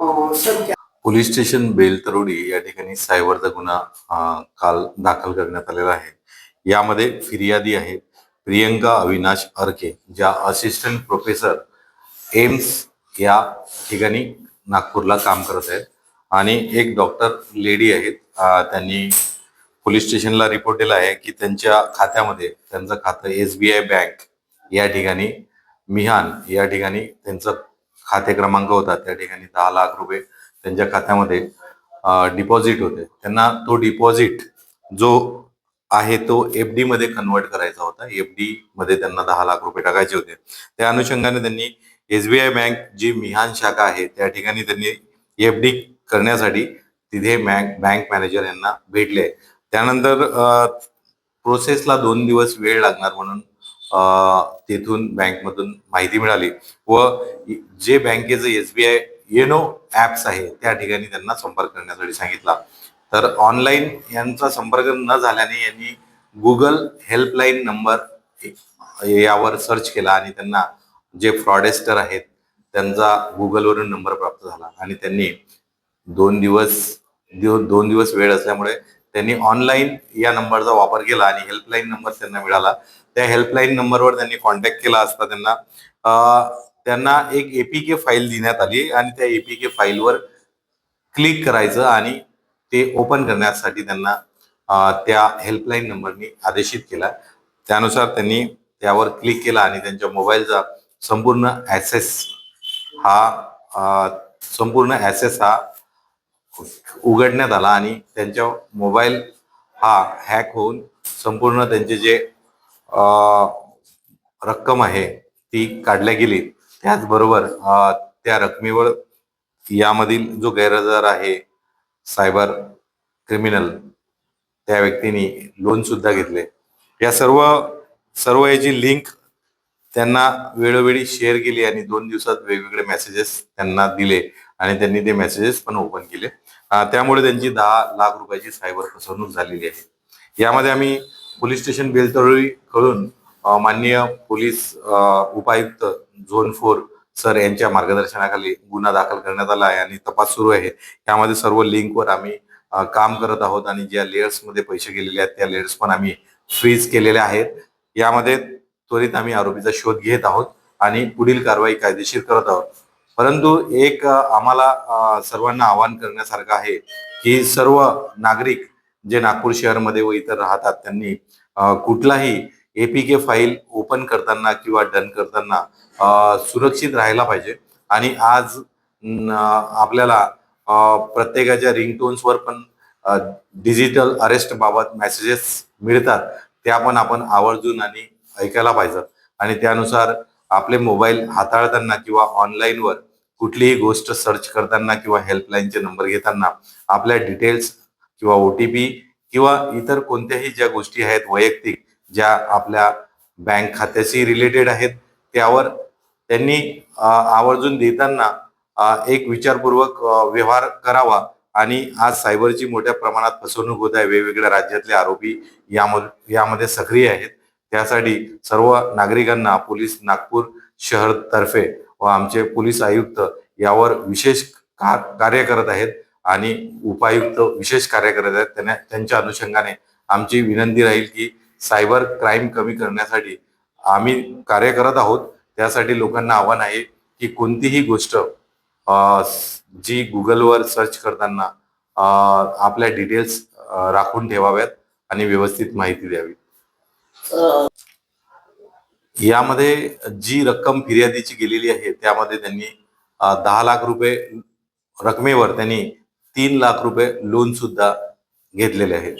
Police station Beltarodi या ठिकाणी सायबरचा गुन्हा काल दाखल करण्यात आलेला आहे. यामध्ये फिर्यादी आहेत प्रियंका अविनाश अर्के ज्या असिस्टंट प्रोफेसर एम्स या ठिकाणी नागपूरला काम करत आहेत. आणि एक डॉक्टर लेडी आहेत. त्यांनी पोलीस स्टेशनला रिपोर्ट दिला आहे की त्यांच्या खात्यामध्ये त्यांचं खातं एस बी आय बँक या ठिकाणी मिहान या ठिकाणी त्यांचं खाते क्रमांक होता त्या ठिकाणी दहा लाख रुपये त्यांच्या खात्यामध्ये डिपॉझिट होते. त्यांना तो डिपॉझिट जो आहे तो एफ डी मध्ये कन्वर्ट करायचा होता. एफ डी मध्ये त्यांना दहा लाख रुपये टाकायचे होते. त्या अनुषंगाने त्यांनी एसबीआय बँक जी मिहान शाखा आहे त्या ठिकाणी त्यांनी एफ डी करण्यासाठी तिथे बँक बँक मॅनेजर यांना भेटले. त्यानंतर प्रोसेसला दोन दिवस वेळ लागणार म्हणून तेथून बँकमधून माहिती मिळाली व जे बँकेचं S B I YONO apps आहे त्या ठिकाणी त्यांना संपर्क करण्यासाठी सांगितला. तर ऑनलाईन यांचा संपर्क न झाल्याने यांनी गुगल हेल्पलाईन नंबर यावर सर्च केला आणि त्यांना जे फ्रॉडेस्टर आहेत त्यांचा गुगलवरून नंबर प्राप्त झाला आणि त्यांनी दोन दिवस दिव- दोन दिवस वेळ असल्यामुळे त्यांनी ऑनलाईन या नंबरचा वापर केला आणि हेल्पलाईन नंबर त्यांना मिळाला. त्या हेल्पलाईन नंबरवर त्यांनी कॉन्टॅक्ट केला असता त्यांना. त्यांना एक एपीके फाईल देण्यात आली आणि त्या एपीके फाईलवर क्लिक करायचं आणि ते ओपन करण्यासाठी त्यांना त्या हेल्पलाईन नंबरनी आदेशित केला. त्यानुसार त्यांनी त्यावर क्लिक केला आणि त्यांच्या मोबाईलचा संपूर्ण ॲसेस हा संपूर्ण ॲसेस हा उघडण्यात आला आणि त्यांच्या मोबाईल हा हॅक होऊन संपूर्ण त्यांचे जे रक्कम आहे ती काढल्या गेली. त्याचबरोबर त्या रकमेवर यामधील जो गैरहजर आहे सायबर क्रिमिनल त्या व्यक्तीने लोन सुद्धा घेतले. या सर्व सर्व याची लिंक त्यांना वेळोवेळी शेअर केली आणि दोन दिवसात वेगवेगळे मेसेजेस त्यांना दिले आणि त्यांनी ते मेसेजेस पण ओपन केले. त्यामुळे त्यांची दहा लाख रुपयाची सायबर फसवणूक झालेली आहे. यामध्ये आम्ही पोलीस स्टेशन बेलतळी कडून माननीय पोलीस उपायुक्त झोन फोर सर यांच्या मार्गदर्शनाखाली गुन्हा दाखल करण्यात आला आहे आणि तपास सुरू आहे. यामध्ये सर्व लिंकवर आम्ही काम करत आहोत आणि ज्या लेयर्समध्ये पैसे गेलेले आहेत त्या लेयर्स पण आम्ही फ्रीज केलेल्या आहेत. यामध्ये त्वरित आम्ही आरोपीचा शोध घेत आहोत आणि पुढील कारवाई कायदेशीर करत आहोत. परंतु एक आम्हाला सर्वांना आवाहन करण्यासारखं आहे की सर्व नागरिक जे नागपूर शहरमध्ये व इतर राहतात त्यांनी कुठलाही एपीके फाईल ओपन करताना किंवा डन करताना सुरक्षित राहायला पाहिजे. आणि आज आपल्याला प्रत्येकाच्या रिंगटोन्सवर पण डिजिटल अरेस्ट बाबत मेसेजेस मिळतात. त्या पण आपण आवर्जून आणि ऐकायला पाहिजेत आणि त्यानुसार आपले मोबाईल हाताळताना किंवा ऑनलाईनवर कुठलीही गोष्ट सर्च करताना किंवा हेल्पलाईनचे नंबर घेताना आपल्या डिटेल्स किंवा ओ टी पी किंवा इतर कोणत्याही ज्या गोष्टी आहेत वैयक्तिक ज्या आपल्या बँक खात्याशी रिलेटेड आहेत त्यावर त्यांनी आवर्जून देताना एक विचारपूर्वक व्यवहार करावा. आणि आज सायबरची मोठ्या प्रमाणात फसवणूक होत आहे. वेगवेगळ्या राज्यातले आरोपी यामध्ये यामध्ये सक्रिय आहेत. त्यासाठी सर्व नागरिकांना पोलीस नागपूर शहर तर्फे व आमचे पोलीस आयुक्त यावर विशेष का- कार्य करत आहेत आणि उपायुक्त विशेष कार्य करत आहेत. त्यांना त्यांच्या अनुषंगाने आमची विनंती राहील की सायबर क्राईम कमी करण्यासाठी आम्ही कार्य करत आहोत. त्यासाठी लोकांना आव्हान आहे की कोणतीही गोष्ट जी गुगलवर सर्च करताना आपल्या डिटेल्स राखून ठेवाव्यात आणि व्यवस्थित माहिती द्यावी. यामध्ये जी रक्कम फिर्यादीची गेलेली आहे त्यामध्ये त्यांनी दहा लाख रुपये रकमेवर त्यांनी तीन लाख रुपये लोन सुद्धा घेतलेले आहेत.